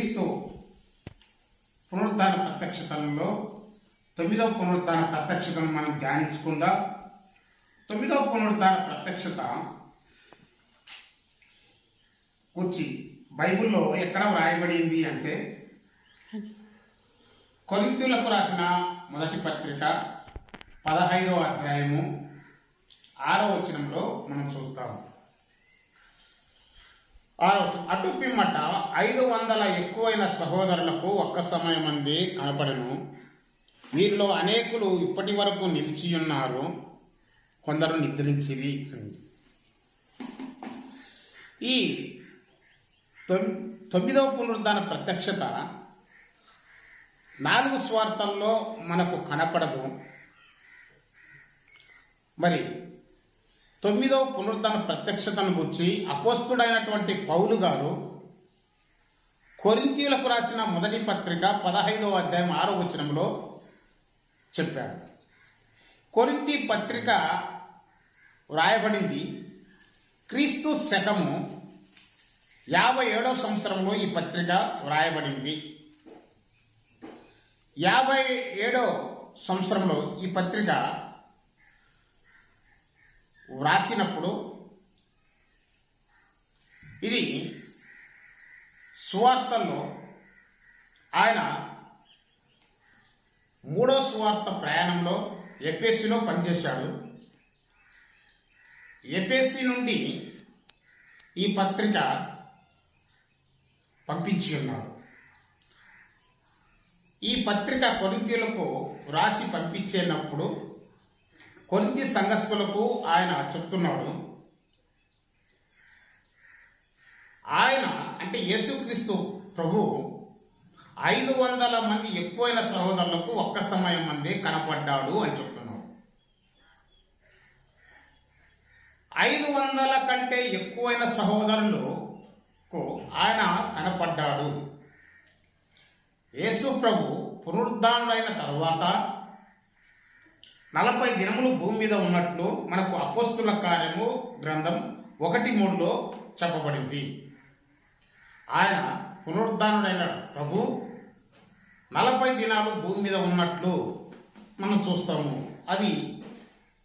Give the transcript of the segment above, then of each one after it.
క్రీస్తు పునరుద్ధాన ప్రత్యక్షతలలో తొమ్మిదవ పునరుద్ధాన ప్రత్యక్షతను మనం ధ్యానించుకుందాం. తొమ్మిదవ పునరుద్ధాన ప్రత్యక్షత గురించి బైబిల్లో ఎక్కడ వ్రాయబడింది అంటే కొరింతులకు రాసిన మొదటి పత్రిక పదహైదవ అధ్యాయము ఆరో వచనంలో మనం చూస్తాము. ఆరో అటు పిమ్మట ఐదు వందల ఎక్కువైన సహోదరులకు ఒక్క సమయం అంది కనపడను. వీరిలో అనేకులు ఇప్పటి వరకు నిలిచి ఉన్నారు. కొందరు నిద్రించిరి ఈ తొమ్మిదవ పునరుద్ధాన ప్రత్యక్షత నాలుగు స్వార్థల్లో మనకు కనపడదు. మరి తొమ్మిదవ పునరుద్ధరణ ప్రత్యక్షతను గురించి అపోస్తుడైనటువంటి పౌలు గారు కొరింతీలకు రాసిన మొదటి పత్రిక పదహైదవ అధ్యాయం ఆరో వచనంలో చెప్పారు. కొరింతి పత్రిక వ్రాయబడింది క్రీస్తు శకము యాభై ఏడవ సంవత్సరంలో ఈ పత్రిక వ్రాయబడింది యాభై ఏడో సంవత్సరంలో ఈ పత్రిక వ్రాసినప్పుడు ఇది సువార్తల్లో ఆయన మూడో సువార్త ప్రయాణంలో ఎపిఎస్సిలో పనిచేశాడు. ఎపిఎస్సి నుండి ఈ పత్రిక పంపించి ఉన్నాడు. ఈ పత్రిక కొరింతీలకు వ్రాసి పంపించేటప్పుడు కొరింది సంఘస్థులకు ఆయన చెప్తున్నాడు ఆయన అంటే యేసుక్రీస్తు ప్రభు ఐదు వందల మంది ఎక్కువైన సహోదరులకు ఒక్క సమయం మంది కనపడ్డాడు అని చెప్తున్నాడు. ఐదు వందల కంటే ఎక్కువైన సహోదరులకు ఆయన కనపడ్డాడు. యేసు ప్రభు పునరుద్ధానుడైన తర్వాత నలభై దినములు భూమి మీద ఉన్నట్లు మనకు అపోస్తుల కార్యము గ్రంథం ఒకటి మూడులో చెప్పబడింది. ఆయన పునరుద్ధానుడైన ప్రభు నలభై దినాలు భూమి మీద ఉన్నట్లు మనం చూస్తాము. అది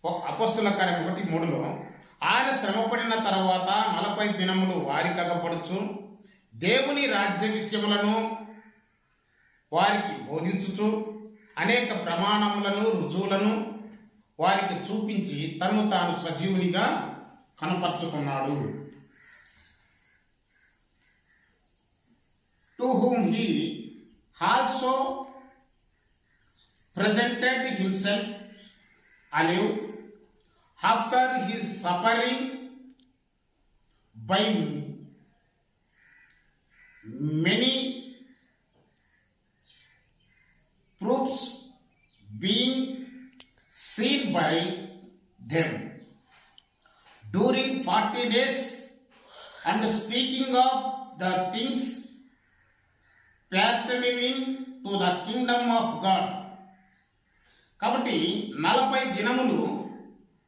అపస్తుల కార్యం ఒకటి మూడులో ఆయన శ్రమపడిన తర్వాత నలభై దినములు వారి అగపడుచు దేవుని రాజ్య విషయములను వారికి బోధించుచు అనేక ప్రమాణములను రుజువులను వారికి చూపించి తను తాను సజీవునిగా కనపరుచుకున్నాడు to whom he also presented himself alive after his suffering by many proofs being seen by them during 40 days and speaking of the things pertaining to the kingdom of God. కాబట్టి నలభై దినములు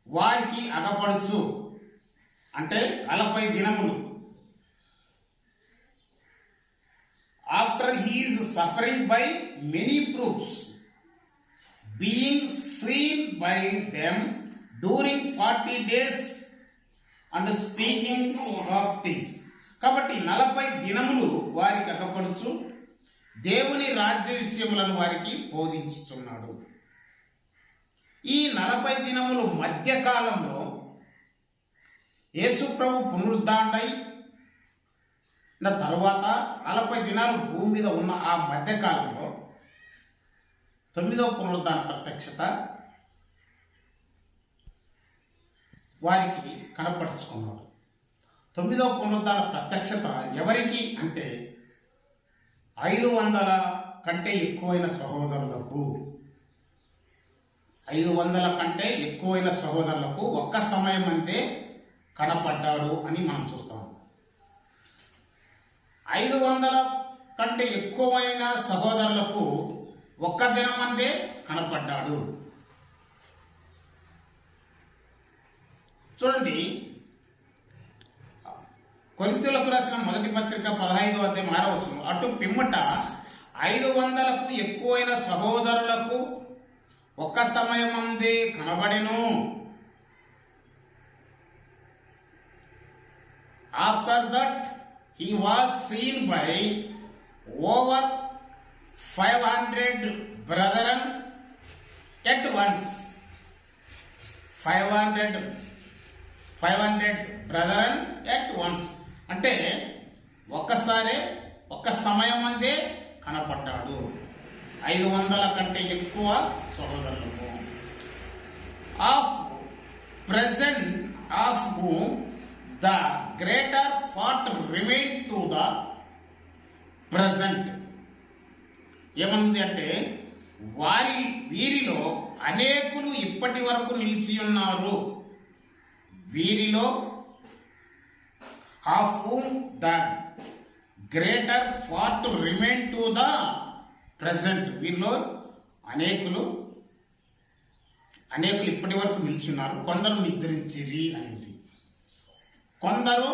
వారికి అగపడచ్చు అంటే నలభై దినములు after his suffering by many proofs being seen by them during forty days and speaking of things కాబట్టి నలభై దినములు వారికి అగపడుచు దేవుని రాజ్య విషయములను వారికి బోధించుతున్నాడు ఈ నలభై దినములు మధ్యకాలంలో కాలంలో ప్రభు పునరుద్ధాండై నా తరువాత నలభై దినాలు భూమి మీద ఉన్న ఆ మధ్యకాలంలో తొమ్మిదవ పునరుద్ధాన ప్రత్యక్షత వారికి కనపరుచుకున్నాడు. తొమ్మిదవ పునరుద్ధాన ప్రత్యక్షత ఎవరికి అంటే ఐదు వందల కంటే ఎక్కువైన సహోదరులకు. ఐదు వందల కంటే ఎక్కువైన సహోదరులకు ఒక్క సమయం అంతే కనపడ్డాడు అని మనం చూస్తాం. ఐదు వందల కంటే ఎక్కువైన సహోదరులకు ఒక్క దినం అందే కనపడ్డాడు. చూడండి కొరింతలకు రాసిన మొదటి పత్రిక పదహైదు అధ్యాయం ఆరవచ్చు అటు పిమ్మట ఐదు వందలకు ఎక్కువైన సహోదరులకు ఒక్క సమయం అందే కనబడెను. After that he was seen by over five hundred brethren at once. Five hundred five hundred brethren at once. అంటే ఒక్కసారే ఒక్క సమయం అందే కనపడ్డాడు. ఐదు వందల కంటే ఎక్కువ సహోదరులకు. Of present of whom the greater part remain to the present. ఏమనుంది అంటే వారి వీరిలో అనేకులు ఇప్పటి వరకు నిలిచి ఉన్నారు. వీరిలో of whom the greater part remain to the present. వీరిలో అనేకులు అనేకులు ఇప్పటి వరకు నిలిచి ఉన్నారు. కొందరు నిద్రించిరి అనేది కొందరు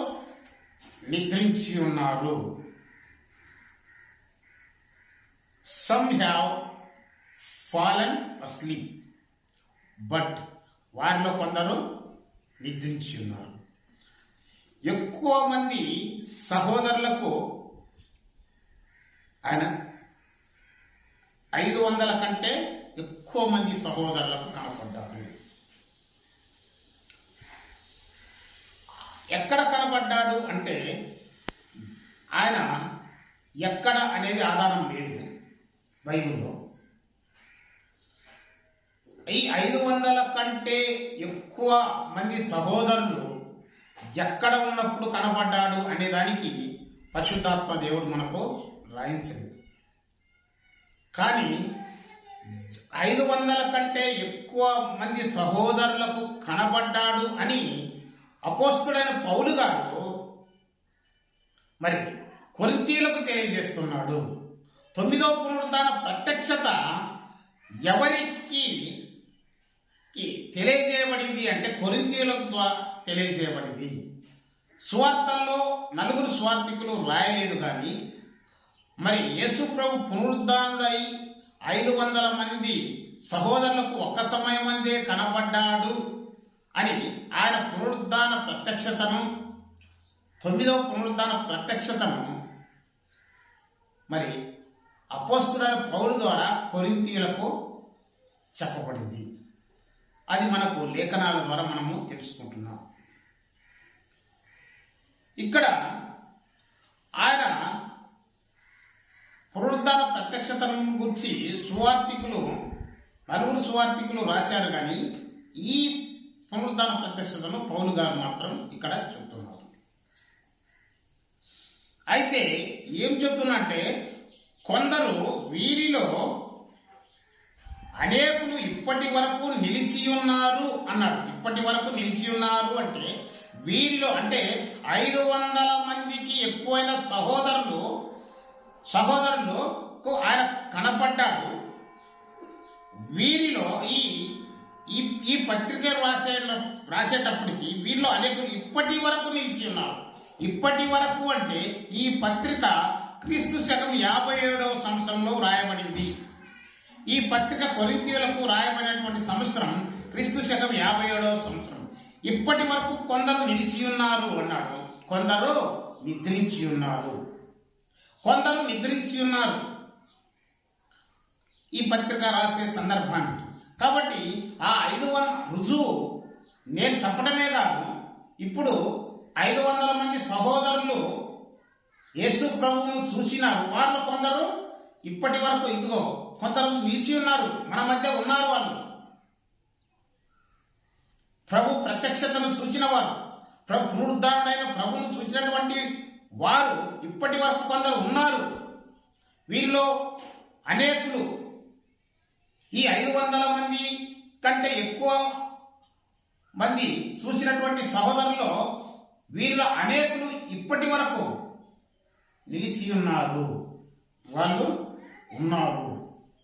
నిద్రించి ఉన్నారు. Some have fallen asleep but వారిలో కొందరు నిద్రించి ఉన్నారు. ఎక్కువ మంది సహోదరులకు ఆయన ఐదు వందల కంటే ఎక్కువ మంది సహోదరులకు కనపడ్డారు. ఎక్కడ కనపడ్డాడు అంటే ఆయన ఎక్కడ అనేది ఆధారం లేదు. బైబిల్లో ఈ ఐదు వందల కంటే ఎక్కువ మంది సహోదరులు ఎక్కడ ఉన్నప్పుడు కనపడ్డాడు అనే దానికి పరిశుద్ధాత్మ దేవుడు మనకు రాయించలేదు. కానీ ఐదు వందల కంటే ఎక్కువ మంది సహోదరులకు కనబడ్డాడు అని అపోస్తుడైన పౌలు గారు మరి కొరితీలకు తెలియజేస్తున్నాడు. తొమ్మిదవ పునరుద్ధాన ప్రత్యక్షత ఎవరికి తెలియజేయబడింది అంటే కొరింతీయులకు ద్వారా తెలియజేయబడింది. సువార్తల్లో నలుగురు స్వార్థికులు రాయలేదు కానీ మరి యేసు ప్రభు పునరుద్ధానుడై ఐదు వందల మంది సహోదరులకు ఒక్క సమయం అందే కనబడ్డాడు అని ఆయన పునరుద్ధాన ప్రత్యక్షతను తొమ్మిదవ పునరుద్ధాన ప్రత్యక్షతను మరి అపోస్తుడైన పౌరు ద్వారా కొరింతీయులకు చెప్పబడింది. అది మనకు లేఖనాల ద్వారా మనము తెలుసుకుంటున్నాం. ఇక్కడ ఆయన పునరుద్ధాన ప్రత్యక్షతను గురించి సువార్థికులు నలుగురు సువార్థికులు రాశారు కానీ ఈ పునరుద్ధాన ప్రత్యక్షతను పౌలు గారు మాత్రం ఇక్కడ చెప్తున్నారు. అయితే ఏం చెప్తున్నా అంటే కొందరు వీరిలో అనేకులు ఇప్పటి వరకు నిలిచి ఉన్నారు అన్నాడు. ఇప్పటి వరకు నిలిచి ఉన్నారు అంటే వీరిలో అంటే ఐదు వందల మందికి ఎక్కువైన సహోదరులు సహోదరులకు ఆయన కనపడ్డాడు. వీరిలో ఈ ఈ పత్రిక రాసే రాసేటప్పటికి వీరిలో అనేకులు ఇప్పటి వరకు నిలిచి ఉన్నారు. ఇప్పటి వరకు అంటే ఈ పత్రిక క్రీస్తు శకం యాభై ఏడవ సంవత్సరంలో రాయబడింది ఈ పత్రిక కొరింతీయులకు రాయబడినటువంటి సంవత్సరం క్రీస్తు శకం యాభై ఏడవ సంవత్సరం. ఇప్పటి వరకు కొందరు నిలిచి ఉన్నారు అన్నాడు. కొందరు నిద్రించి ఉన్నారు. కొందరు నిద్రించి ఉన్నారు. ఈ పత్రిక రాసే సందర్భానికి కాబట్టి ఆ ఐదు వంద రుజువు నేను చెప్పడమే కాదు. ఇప్పుడు ఐదు వందల మంది సహోదరులు యేసు ప్రభువును చూసినారు వాళ్ళు కొందరు ఇప్పటి వరకు ఇదిగో కొందరు నిలిచి ఉన్నారు. మన మధ్య ఉన్నారు వాళ్ళు. ప్రభు ప్రత్యక్షతను చూసిన వారు ప్రభు పునరుద్ధారుడైన ప్రభువును చూసినటువంటి వారు ఇప్పటి వరకు కొందరు ఉన్నారు. వీరిలో అనేకులు ఈ ఐదు వందల మంది కంటే ఎక్కువ మంది చూసినటువంటి సహోదరులో వీరిలో అనేకులు ఇప్పటి వరకు నిలిచి ఉన్నారు వాళ్ళు ఉన్నారు.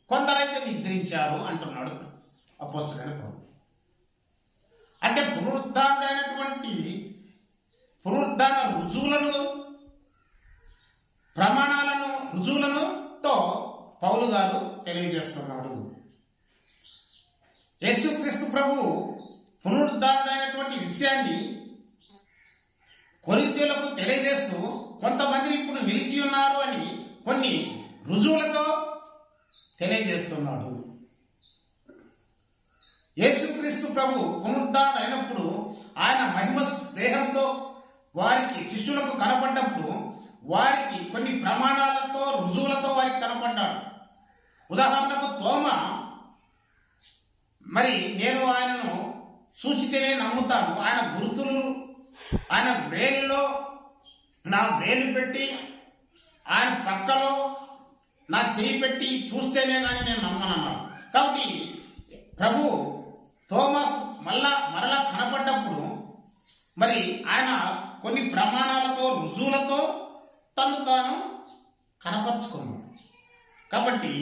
కొందరైతే నిద్రించారు అంటున్నాడు అపోస్తుడైన ప్రభు అంటే పునరుద్ధారుడైనటువంటి పునరుద్ధాన రుజువులను రుజువులను తో పౌలు గారు తెలియజేస్తున్నాడు. యేసుక్రీస్తు ప్రభు పునరుద్ధారుడైనటువంటి విషయాన్ని కొరితీలకు తెలియజేస్తూ కొంతమంది ఇప్పుడు నిలిచి ఉన్నారు అని కొన్ని రుజువులతో తెలియజేస్తున్నాడు. యేసుక్రీస్తు ప్రభు పునరుద్ధారణ ఆయన మహిమ దేహంతో వారికి శిష్యులకు కనపడ్డప్పుడు వారికి కొన్ని ప్రమాణాలతో రుజువులతో వారికి కనపడ్డాడు. ఉదాహరణకు తోమ మరి నేను ఆయనను సూచితేనే నమ్ముతాను. ఆయన గుర్తులు ఆయన బ్రెయిన్లో నా వేలు పెట్టి ఆయన పక్కలో నా చేయి పెట్టి చూస్తేనే కానీ నేను నమ్మనన్నాను. కాబట్టి ప్రభు తోమ మళ్ళా మరలా కనపడ్డప్పుడు మరి ఆయన కొన్ని ప్రమాణాలతో రుజువులతో తను తాను కనపరుచుకున్నాడు. కాబట్టి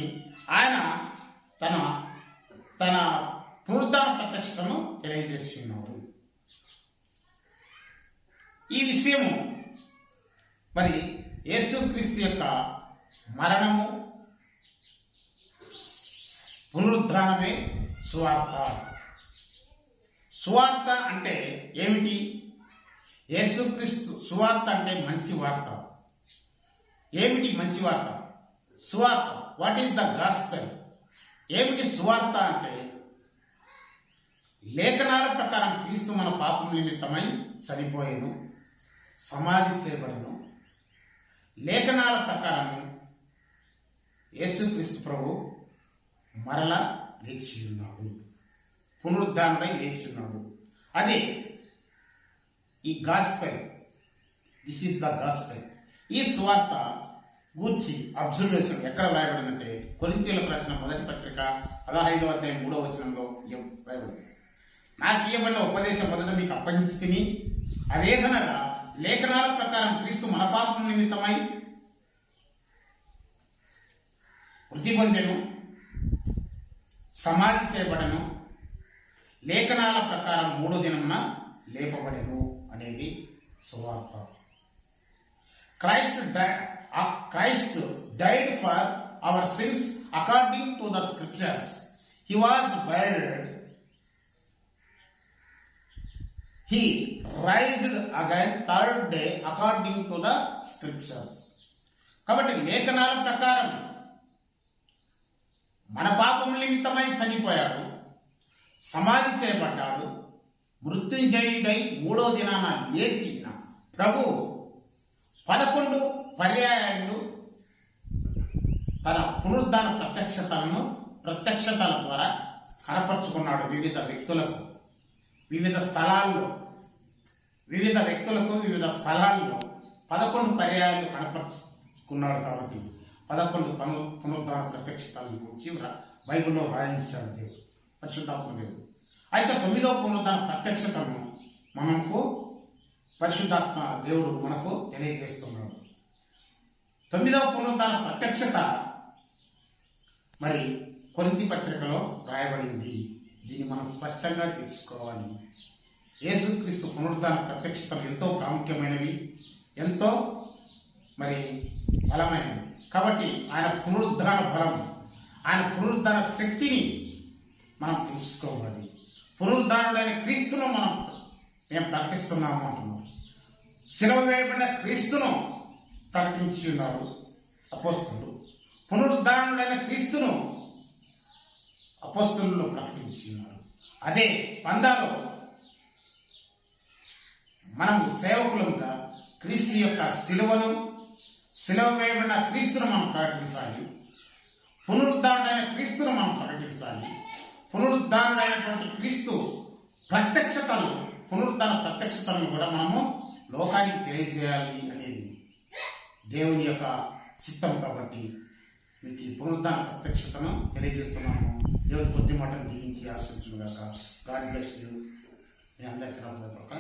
ఆయన తన తన పునరుద్ధాన ప్రత్యక్షతను తెలియజేస్తున్నాడు. ఈ విషయము మరి యేసుక్రీస్తు యొక్క మరణము పునరుద్ధానమే సువార్త. సువార్త అంటే ఏమిటి? యేసుక్రీస్తు సువార్త అంటే మంచి వార్త. ఏమిటి మంచి వార్త? సువార్త. What is the gospel? ఏమిటి సువార్త అంటే లేఖనాల ప్రకారం క్రీస్తు మన పాపం నిమిత్తమై చనిపోయాను సమాధి చేయబడను లేఖనాల ప్రకారం యేసుక్రీస్తు ప్రభు మరల లేచి ఉన్నాడు పునరుద్ధానమై లేచి ఉన్నాడు అదే ఈ gospel this is the gospel ఈ స్వార్థ గూర్చి అబ్జర్వేషన్ ఎక్కడ రాయబడిందంటే కొరింతీలకు రాసిన మొదటి పత్రిక పదహైదవ అధ్యాయం మూడవ వచనంలో ఇవ్వ- నాకు ఇవ్వబడిన ఉపదేశం మొదట మీకు అప్పగించి తిని అదేదనగా లేఖనాల ప్రకారం క్రీస్తు మన పాపం నిమిత్తమై వృద్ధి పొందెను సమాధి చేయబడను లేఖనాల ప్రకారం మూడో దినమున లేపబడెను అనేది సువార్త. Christ Christ died for our sins according to the scriptures. He was buried he raised again third day according to the scriptures కాబట్టి లేఖనాల ప్రకారం మన పాపం నిమిత్తమై చనిపోయాడు సమాధి చేయబడ్డాడు మృత్యుంజయుడై మూడో దినాన లేచిన ప్రభు పదకొండు పర్యాయాలు తన పునరుద్ధాన ప్రత్యక్షతలను ప్రత్యక్షతల ద్వారా కనపరుచుకున్నాడు వివిధ వ్యక్తులకు. వివిధ స్థలాల్లో వివిధ వ్యక్తులకు వివిధ స్థలాల్లో పదకొండు పర్యాయాలు కనపరుచుకున్నాడు కాబట్టి పదకొండు పను పునరుద్ధరణ ప్రత్యక్షతలను గురించి బైబిల్లో వ్రాయించాడు దేవుడు పరిశుద్ధాత్మ దేవుడు. అయితే తొమ్మిదవ పునరుద్ధరణ ప్రత్యక్షతను మనకు పరిశుద్ధాత్మ దేవుడు మనకు తెలియజేస్తున్నాడు. తొమ్మిదవ పునరుద్ధరణ ప్రత్యక్షత మరి కొరింతి పత్రికలో రాయబడింది. దీన్ని మనం స్పష్టంగా తెలుసుకోవాలి. యేసుక్రీస్తు పునరుద్ధాన ప్రత్యక్షతలు ఎంతో ప్రాముఖ్యమైనవి ఎంతో మరి బలమైనవి. కాబట్టి ఆయన పునరుద్ధాన బలం ఆయన పునరుద్ధాన శక్తిని మనం తెలుసుకోవాలి. పునరుద్ధానుడైన క్రీస్తును మనం మేము ప్రకటిస్తున్నాము అంటున్నాం శిలవ వేయబడిన క్రీస్తును ప్రకటించి ఉన్నారు అపోస్తులు. పునరుద్ధారణుడైన క్రీస్తును అపోస్తులు ప్రకటించున్నారు అదే పందాలో మనము సేవకులంతా క్రీస్తు యొక్క శిలువను శిలువ వేయబడిన క్రీస్తును మనం ప్రకటించాలి. పునరుద్ధారుడైన క్రీస్తును మనం ప్రకటించాలి. పునరుద్ధారుడైనటువంటి క్రీస్తు ప్రత్యక్షతలు పునరుద్ధాన ప్రత్యక్షతలను కూడా మనము లోకానికి తెలియజేయాలి అనేది దేవుని యొక్క చిత్తం కాబట్టి మీకు ఈ పునరుద్ధాన ప్రత్యక్షతను తెలియజేస్తున్నాము. దేవుడు కొద్ది మాటను జీవించి ఆశించుగాక గాడ్ బ్లెస్ యూ మీ అందరికీ నా హృదయపూర్వక